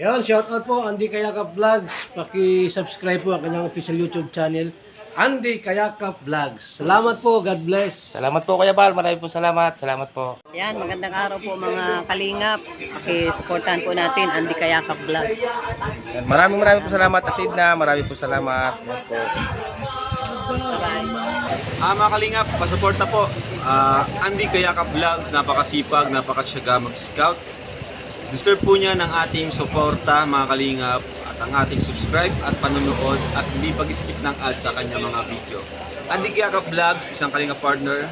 Yan, shoutout po Andy Kayakap Vlogs. Paki-subscribe po ang kanyang official YouTube channel, Andy Kayakap Vlogs. Salamat po, God bless. Salamat po Kuya Bal, maraming po salamat. Salamat po. Yan, magandang araw po mga kalingap. Pakisuportahan po natin Andy Kayakap Vlogs. Yan, Maraming maraming po salamat Atid na, maraming po salamat. Yan po. Ah, mga kalingap, pasuporta po. Ah, Andy Kayaka Vlogs, napakasipag, napakasyaga mag-scout. Deserve po niya ng ating suporta, mga kalingap, at ang ating subscribe at panonood at hindi pag-skip ng ads sa kanya mga video. Andy Kayaka Vlogs, isang kalingap partner.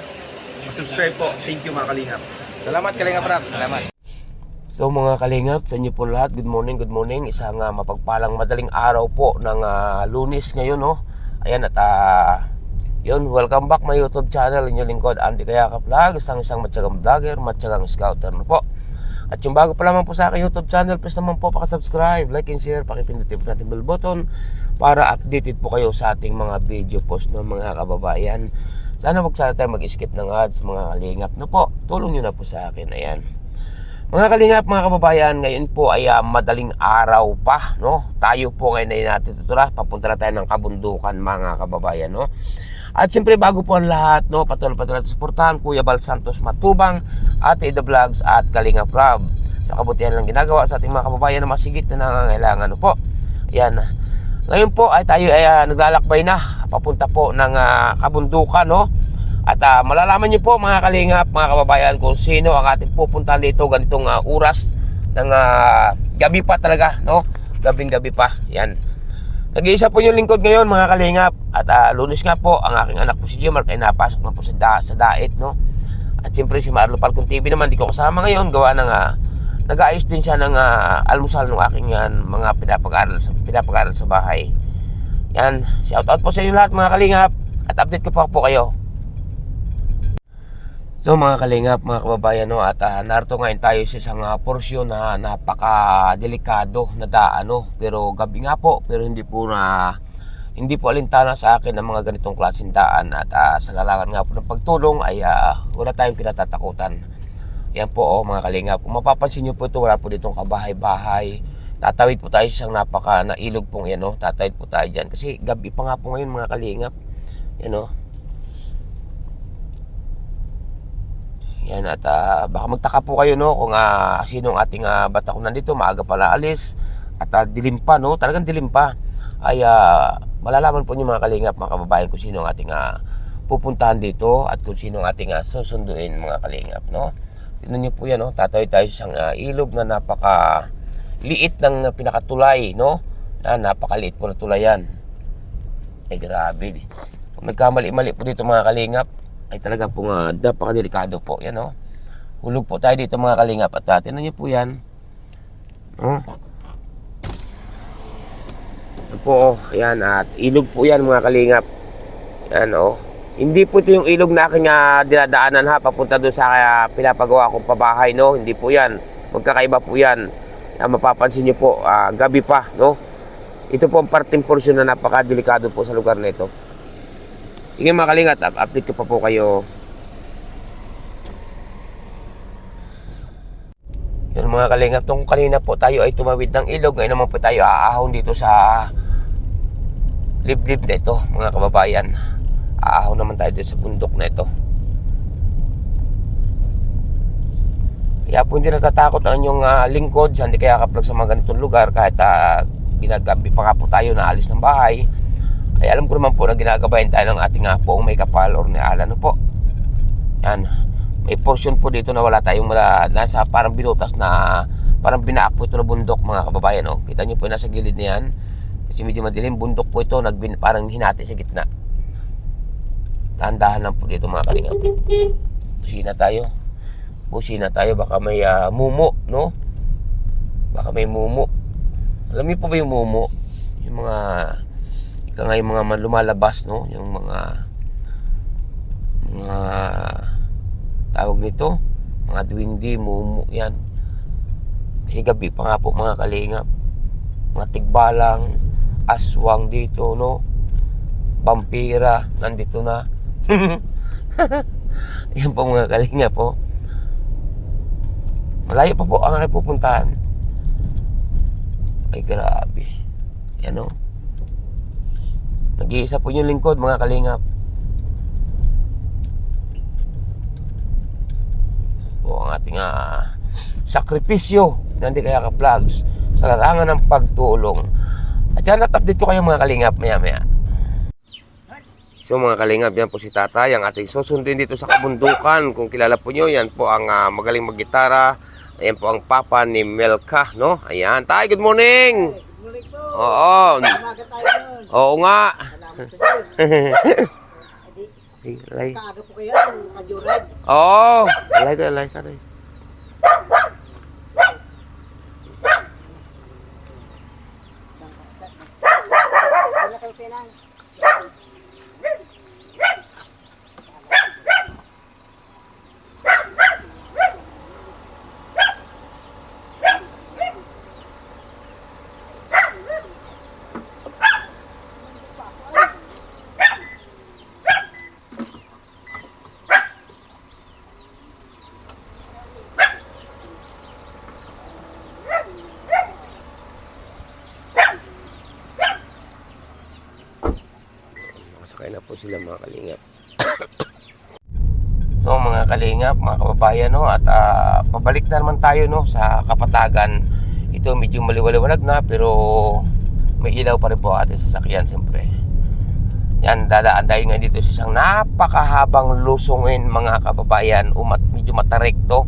Subscribe po. Thank you mga kalingap. Salamat Kalinga Prab, salamat. So mga kalingap, sa inyo po lahat, good morning, good morning. Isang uh, mapagpalang madaling araw po ng ah, lunis ngayon, no? Ayan, at ah, yun, welcome back my YouTube channel, inyong lingkod, Andy Kayaka Vlog, isang isang matyagang vlogger, matyagang scouter na po. At yung bago pa lamang po sa aking YouTube channel, please naman po pakasubscribe, like and share, pakipindutin po natin bell button para updated po kayo sa ating mga video post ng mga kababayan. Sana wag sana tayo mag-skip ng ads, mga kalingap na po. Tulong nyo na po sa akin, ayan. Mga kalingap, mga kababayan, ngayon po ay ah, madaling araw pa, no? Tayo po ngayon ay natin tutura, papunta na tayo ng kabundukan, mga kababayan, no? At siyempre bago po ang lahat, no, patuloy patuloy natin suportahan Kuya Bal Santos Matubang, at Ida Vlogs at Kalinga Prab sa kabutihan ng ginagawa sa ating mga kababayan na masigit na nangangailangan, no po. Ayan. Ngayon po ay tayo ay ah, naglalakbay na papunta po ng ah, kabundukan, no? At ah, malalaman niyo po mga kalingap, mga kababayan kung sino ang ating pupuntahan dito ganitong ah, oras ng ah, gabi pa talaga, no? Gabing-gabi pa. Yan. Nag-iisa po yung lingkod ngayon mga kalingap. At ah, lunes nga po, ang aking anak po si Jimar ay napasok na po sa, da- sa daet, no? At siyempre si Marlo Falcon TV naman, di ko kasama ngayon. Gawa ng ah, nag-aayos din siya ng ah, almusal ng aking yan, mga pinapag-aral sa, pinapag-aral sa bahay. Yan, shout out po sa inyo lahat mga kalingap. At update ko pa po kayo. So mga kalingap, mga kababayan, no, at uh, narito ngayon tayo sa isang uh, porsyon na napaka-delikado na daan, no? Pero gabi nga po, pero hindi po na hindi po alintana sa akin ng mga ganitong klaseng daan at ah, sa larangan nga po ng pagtulong ay ah, wala tayong kinatatakutan. Yan po oh, mga kalingap. Kung mapapansin nyo po ito, wala po ditong kabahay-bahay. Tatawid po tayo sa isang napaka na pong yan, no? Tatawid po tayo dyan. Kasi gabi pa nga po ngayon mga kalingap. Yan, no? Yan at ah, baka magtaka po kayo no kung uh, sino ang ating uh, bata ko nandito, maaga pala alis at ah, dilim pa no, talagang dilim pa. Ay ah, malalaman po niyo mga kalingap, mga kababayan kung sino ang ating ah, pupuntahan dito at kung sino ang ating ah, susunduin mga kalingap no. Tingnan niyo po yan no, tatawid tayo sa ah, ilog na napaka liit ng pinakatulay no. Na napakaliit po na tulay yan. Eh grabe. Kung nagkamali-mali po dito mga kalingap, ay talaga po nga napakadelikado po. Yan o. Hulog po tayo dito mga kalingap. At uh, tinan niyo po yan. Oh. Yan po oh. Yan at ilog po yan mga kalingap. Yan oh. Hindi po ito yung ilog na aking uh, dinadaanan ha. Papunta doon sa uh, pinapagawa kong pabahay no. Hindi po yan. Magkakaiba po yan. Uh, mapapansin niyo po uh, gabi pa no. Ito po ang parting porsyon na napakadelikado po sa lugar na ito. Sige mga kalingat, up- update ko pa po kayo. Yun mga kalingat, nung kanina po tayo ay tumawid ng ilog, ngayon naman po tayo aahon dito sa liblib na ito, mga kababayan. Aahon naman tayo dito sa bundok na ito. Kaya po hindi natatakot ang inyong ah, lingkod, hindi kaya kaplag sa mga ganitong lugar kahit uh, ginagabi pa nga po tayo na alis ng bahay ay alam ko naman po na ginagabayan tayo ng ating uh, may kapal or ni Alan po. Yan. May portion po dito na wala tayong mala, nasa parang binutas na parang binaak po ito na bundok mga kababayan. Oh. Kita nyo po nasa gilid na yan. Kasi medyo madilim bundok po ito, nagbin, parang hinati sa gitna. Dahan-dahan lang po dito mga kalingap. Busina tayo. Busina tayo, baka may ah, mumo, no? Baka may mumo. Alam niyo po ba yung mumo? Yung mga ika nga yung mga lumalabas no? Yung mga mga tawag nito mga dwindi mumu yan. Kasi gabi pa nga po mga kalingap. Mga tigbalang aswang dito no? Vampira nandito na. Yan po mga kalingap po malayo pa po ang pupuntahan. Ay, grabe. Yan o. Nag-iisa po yung lingkod, mga kalingap. Po ang ating ah, sakripisyo ng Kaya Ka Vlogs sa larangan ng pagtulong. At yan, at-update ko kayo mga kalingap maya-maya. So mga kalingap, yan po si tatay, ang ating susundin dito sa kabundukan. Kung kilala po nyo, yan po ang ah, magaling maggitara. Ayan po ang papa ni Melka, no? Ayan, tay, good morning! Oo. Oo nga. Lay. Kaaga po kayo, kajured. Oo. Lay tayo, lay sa tayo. Wala kayo tinang. Sakay na po sila mga kalingap. so mga kalingap, mga kababayan no, at ah, pabalik na naman tayo no sa Kapatagan. Ito medyo maliwaliwanag na pero may ilaw pa rin po ating sasakyan siyempre. Yan, dadaan tayo ngayon dito sa isang napakahabang lusungin mga kababayan, umat, medyo matarik to.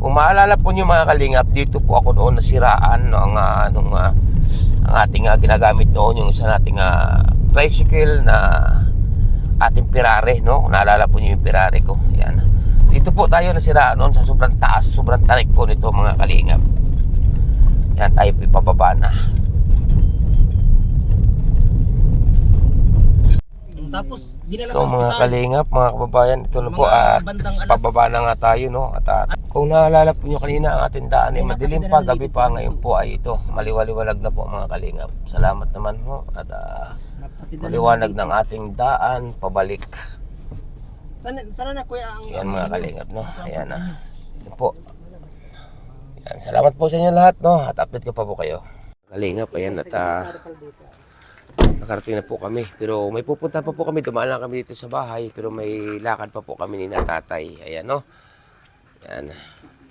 Kung maalala po niyo mga kalingap, dito po ako noon nasiraan no, ang, ah, nung, ah, ang ating ah, ginagamit noon, yung isa nating ah, tricycle na ating Ferrari, no? Kung naalala po niyo yung Ferrari ko. Yan. Dito po tayo nasiraan noon sa sobrang taas, sobrang tarik po nito mga kalingap. Yan, tayo po ipababa na. Tapos, So mga kalingap, mga kababayan, ito na po at pababa na nga tayo no. At, at kung naalala po nyo kanina ang ating daan ay madilim pa, gabi pa ngayon po ay ito. Maliwaliwalag na po mga kalingap. Salamat naman ho at ah, maliwanag ng ating daan pabalik. Sana, sana na kuya ang... Yan mga kalingap no. Ayan na. Yan po. Yan, salamat po sa inyo lahat no. At update ko pa po kayo. Kalingap, ayan at ah, nakarating na po kami. Pero may pupunta pa po kami. Dumaan lang kami dito sa bahay. Pero may lakad pa po kami ni natatay. Ayan no. Ayan.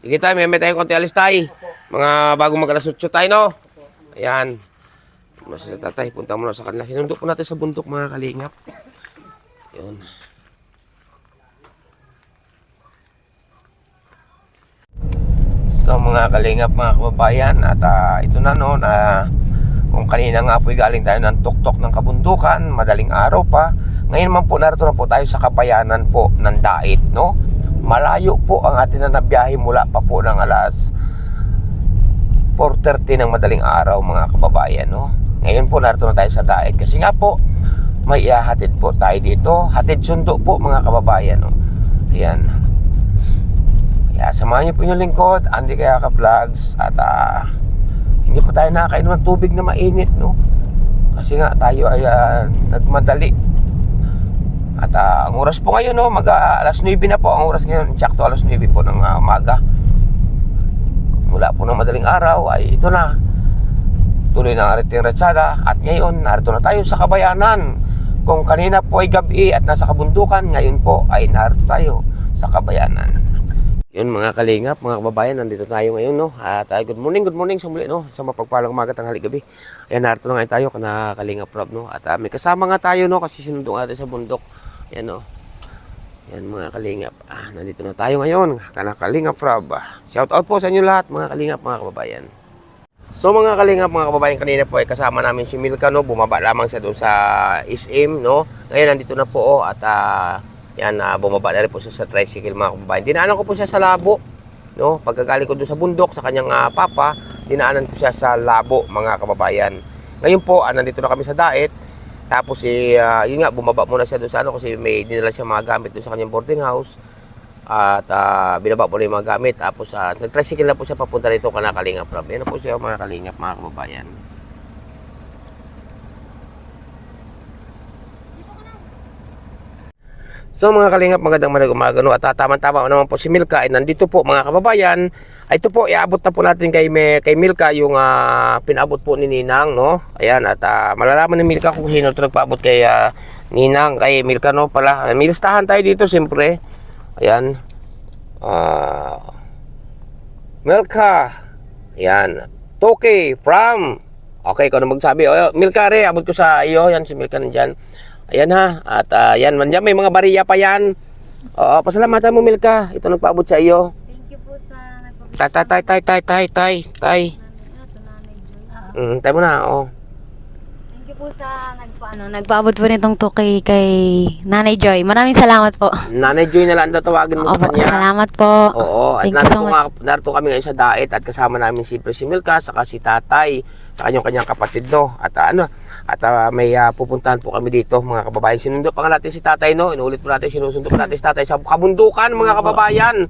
Sige tayo, may may tayong konti alis tayo. Mga bago mag alas 8 tayo no. Ayan. Mas sila tatay, punta muna sa kanila. Sinundo po natin sa bundok mga kalingap. Yun. So mga kalingap mga kababayan at ah, ito na no na kung kanina nga po galing tayo ng tuktok ng kabundukan, madaling araw pa. Ngayon man po narito na po tayo sa kabayanan po ng Dait no. Malayo po ang atin na nabiyahe mula pa po ng alas 4.30 ng madaling araw mga kababayan no. Ngayon po narito na tayo sa Dait kasi nga po may ihahatid po tayo dito. Hatid sundo po mga kababayan no. Ayan. Kaya samahan niyo po yung lingkod, Andy Kaya Ka Vlogs at ah, hindi po tayo nakakainom ng tubig na mainit, no? Kasi nga tayo ay ah, nagmadali. At ah, ang oras po ngayon, no, mag ah, alas 9 na po ang oras ngayon, tsakto alas 9 po ng ah, umaga. Mula po ng madaling araw ay ito na. Tuloy na ating ratsada at ngayon narito na tayo sa kabayanan. Kung kanina po ay gabi at nasa kabundukan, ngayon po ay narito tayo sa kabayanan. Yun mga kalingap, mga kababayan, nandito tayo ngayon, no? At uh, good morning, good morning sa muli, no? Sa mapagpalang umaga, tanghali, gabi. Ayan, narito na ngayon tayo, kana kalingap Rob, no? At uh, may kasama nga tayo, no? Kasi sinundo natin sa bundok. Ayan, no? Yan mga kalingap. Ah, nandito na tayo ngayon, kana kalingap Rob. Ah, Shout out po sa inyo lahat, mga kalingap, mga kababayan. So mga kalingap, mga kababayan, kanina po ay kasama namin si Milka, no? Bumaba lamang siya doon sa SM, no? Ngayon, nandito na po, oh, at ah, yan, uh, bumaba na rin po siya sa tricycle mga kababayan. Dinaanan ko po siya sa labo. No? Pagkagaling ko doon sa bundok sa kanyang ah, papa, dinaanan ko siya sa labo mga kababayan. Ngayon po, ah, nandito na kami sa Daet. Tapos eh, ah, yun nga, bumaba muna siya doon sa ano kasi may dinala siya mga gamit doon sa kanyang boarding house. At ah, binaba po na yung mga gamit. Tapos uh, nag-tricycle na po siya papunta rito kana Kalingap Rob. Yan po siya mga Kalingap mga kababayan. So mga kalingap, magandang madag umaga no? At ah, tama-tama naman po si Milka ay nandito po mga kababayan. Ay, ito po, iabot na po natin kay, Me- kay Milka yung ah, pinabot po ni Ninang, no? Ayan, at ah, malalaman ni Milka kung sino ito nagpaabot kay ah, Ninang, kay Milka, no? Pala, may listahan tayo dito, siyempre. Ayan. Ah... Milka. Ayan. Toke from. Okay, kung ano magsabi. O, Milka re, abot ko sa iyo. Yan, si Milka nandyan. Ayan ha. At ah, yan, man dyan, may mga bariya pa yan. Oo, pasalamatan mo Milka. Ito nagpaabot sa iyo. Thank you po sa Tay, tay, tay, tay, tay, tay, tay, tay. Mm, tay mo na, oh. Po sa nagpaano, nagpaabot po nitong tukay kay Nanay Joy. Maraming salamat po. Nanay Joy na lang tatawagin mo sa Opo, kanya. salamat po. Oo, at Thank you narito, so much. nga, narito kami ngayon sa Daet at kasama namin si si Milka, saka si Tatay, sa kanyang kanyang kapatid, no? At ah, ano, at ah, may ah, pupuntahan po kami dito, mga kababayan. Sinundo pa nga natin si Tatay, no? Inuulit po natin, sinusundo pa natin si Tatay sa kabundukan, mga kababayan.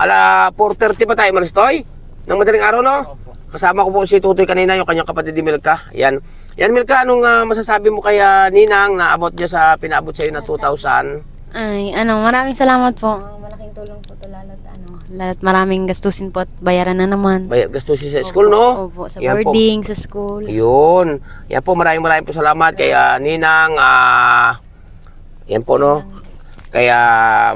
Ala, 4.30 pa tayo, Maristoy? Nang madaling araw, no? Kasama ko po si Tutoy kanina, yung kanyang kapatid ni Milka. Yan. Yan, Milka, anong ah, masasabi mo kaya Ninang na abot niya sa pinaabot sa iyo na 2,000? Ay, ano, maraming salamat po. Ang malaking tulong po to lalo't ano, lalo't maraming gastusin po at bayaran na naman. Bay, gasto siya sa school, no? Opo, sa Yan po. boarding, sa school. Yun. Yan po, maraming maraming po salamat kay ah, Ninang, ah, yan po, no? Kaya,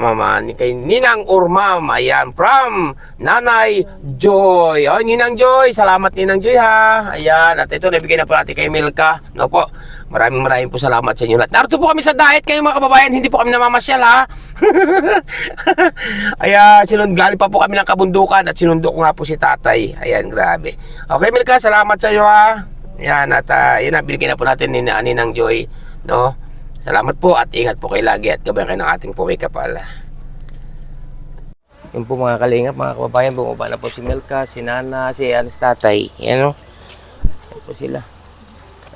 mama, ni- kay Ninang Urmam, ayan, from Nanay Joy. Oh, Ninang Joy, salamat Ninang Joy, ha? Ayan, at ito, nabigay na po natin kay Milka. No po, maraming maraming po salamat sa inyo lahat. Narito po kami sa diet kayo mga kababayan, hindi po kami namamasyal, ha? Ayan, sinund, galing pa po kami ng kabundukan at sinundo ko nga po si tatay. Ayan, grabe. Okay, Milka, salamat sa iyo, ha? Ayan, at uh, yun na, binigyan na po natin ni Ninang Joy, no? Salamat po at ingat po kayo lagi at gabay kayo ng ating puwi kapal. Yun po mga kalingap, mga kababayan, bumaba na po si Milka, si Nana, si Anis Tatay. Yan o. Yan po sila.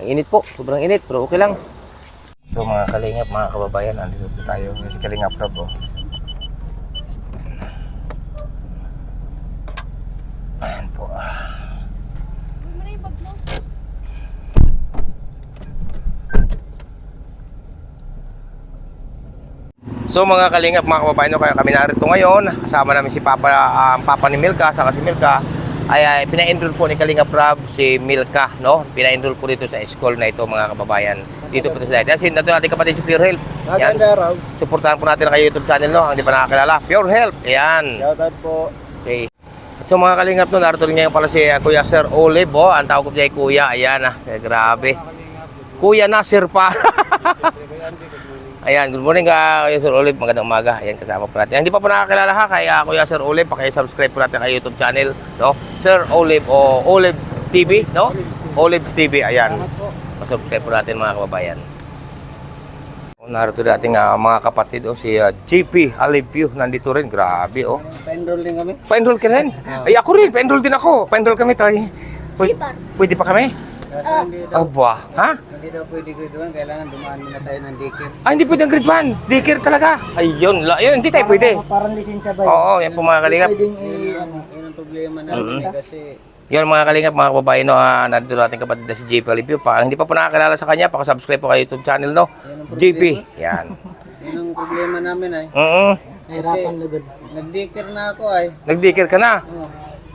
Ang init po, sobrang init, pero okay lang. So mga kalingap, mga kababayan, andito po tayo. Si Kalingap Rob, oh. So mga kalingap, mga kababayan, kaya kami narito ngayon. Kasama namin si Papa, ang Papa ni Milka, saka si Milka. Ay, ay pina-enroll po ni Kalingap Rob si Milka, no? Pina-enroll po dito sa school na ito, mga kababayan. Dito po sa Kasi nato ating kapatid si Pure Health. Yan. Suportahan po natin ang kay YouTube channel, no? Ang di pa nakakilala. Pure Health. Ayan. Shoutout po. Okay. So mga kalingap no, narito rin ngayon pala si uh, Kuya Sir Olive, oh. Ang tawag ko siya ay Kuya, ayan ah. Eh, grabe. Kuya Nasir pa. ayan, good morning ka Kuya Sir Olive, magandang umaga. Ayan, kasama po natin. Hindi pa po nakakilala ha kay uh, Kuya Sir Olive, paki-subscribe po natin kay YouTube channel, no? Sir Olive o Olive TV, no? Olive TV, ayan. Pa-subscribe po natin mga kababayan. Narito natin uh, mga kapatid, oh, si uh, JP Alipio, nandito rin. Grabe, oh. Pa-enroll din kami. Pa-enroll ka rin? Ay, ako rin. Pa-enroll din ako. Pa-enroll kami, Tay. Pwede, pwede pa kami? Kasi hindi daw, Aba. Ha? hindi daw pwede grade 1, kailangan dumaan muna tayo ng daycare. Ah, hindi pwede ang grade 1. Daycare talaga. Ayun. La, yun, hindi tayo pwede. Parang lisensya ba? Oo, yan po mga kalingap. Pwedeng i- ano, yun ang problema natin eh, kasi Yan mga kalingap, mga kababayan, no, ah, nandito natin kapatid na si JP Alipio. Pa, hindi pa po nakakilala sa kanya, pakasubscribe po kay YouTube channel, no? JP. Yan. yun ang problema namin ay. Oo. Kasi nag-daycare na ako ay. Nag-daycare ka na. Oh,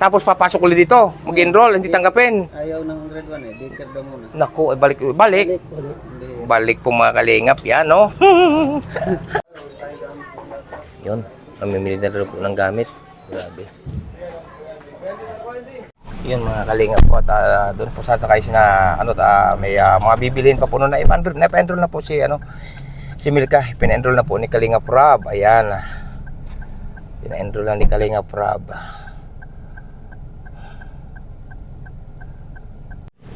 Tapos papasok ulit dito. Mag-enroll, hindi tanggapin. ayaw ng grade 1 eh, daycare daw muna. Naku, ay balik, balik. Hindi. Balik po mga kalingap yan, no? Yun, mamimili na rin po ng gamit. Grabe. Yun mga kalingap po at ah, doon po sasakay si na ano ta may ah, mga bibilhin pa po noon na i-enroll na enroll na po si ano si Milka pina-enroll na po ni Kalingap Rob ayan pina-enroll na ni Kalingap Rob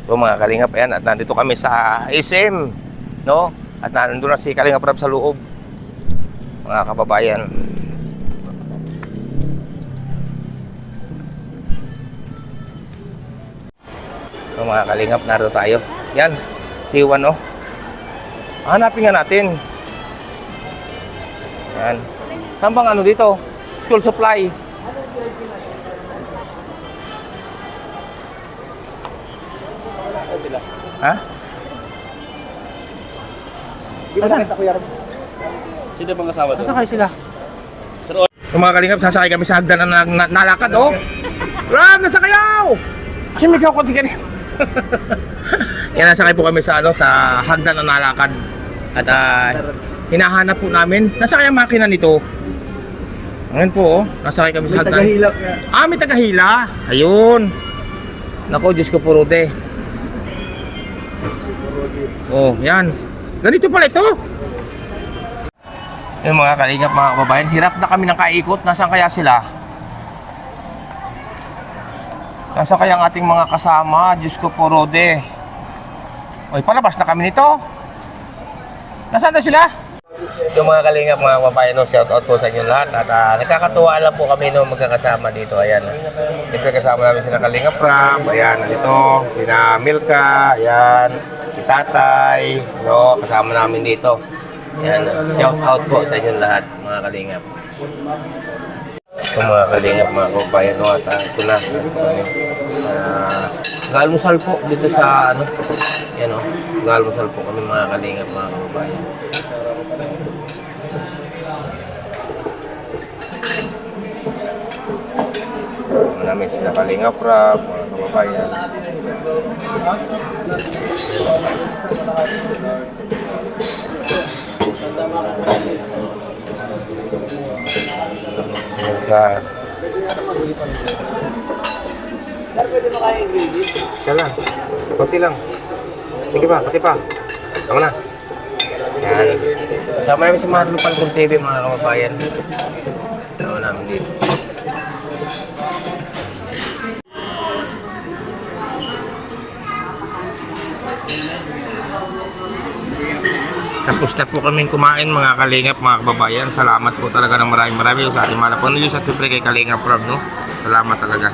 So mga kalingap, ayan, at nandito kami sa SM, no? At nandun na si Kalingap Rab sa loob, mga kababayan. So mga kalingap, narito tayo. Yan, si Juan, oh. Hanapin nga natin. Yan. Saan bang ano dito? School supply. Ha? Di ba sakit ako yarap? Sino bang kasama doon? Sasakay sila. Yung mga kalingap, sasakay kami sa hagdan na, na, nalakad, oh. Ram, nasa kayaw! Sumigaw ko si kanina. Yan, nasakay po kami sa, ano, sa hagdan na nalakad. At ah, hinahanap po namin. Nasa kaya makina nito? Ngayon po, oh. Nasakay kami sa hagdan. Ah, may tagahila. Ayun. Nako, Diyos ko purude. Oh, yan. Ganito pala ito. Yung mga kalingap, mga kababayan, hirap na kami ng kaikot. Nasaan kaya sila? Nasaan kaya ang ating mga kasama? Diyos ko po, Rode. Oy, palabas na kami nito. Nasaan na sila? Yung mga kalingap, mga kababayan, no, shout out po sa inyo lahat. At ah, nagkakatuwa lang po kami no, magkakasama dito. Ayan. Siyempre kasama namin sila Kalingap Ram. Ayan, nandito. Sina Milka. Ayan. Si Tatay. No, kasama namin dito. Ayan. Shout out po sa inyo lahat, mga kalingap. Ito mga kalingap, mga kababayan. No, at ah, ito na. Ito kami. Ah, Nag-almusal po dito sa ano. Yan o. Nag-almusal po kami mga kalingap, mga kababayan. namin sila Kalingap Rap, mga kababayan. Saka, Isa lang. Konti lang. Sige pa, konti pa. Tama na. Yan. Sama namin si Marlo Palcom TV mga kababayan. Tama namin dito. Tapos na po kaming kumain mga kalingap, mga kababayan. Salamat po talaga ng maraming maraming sa ating mga Panginoon at siyempre kay Kalingap Rob, no? Salamat talaga.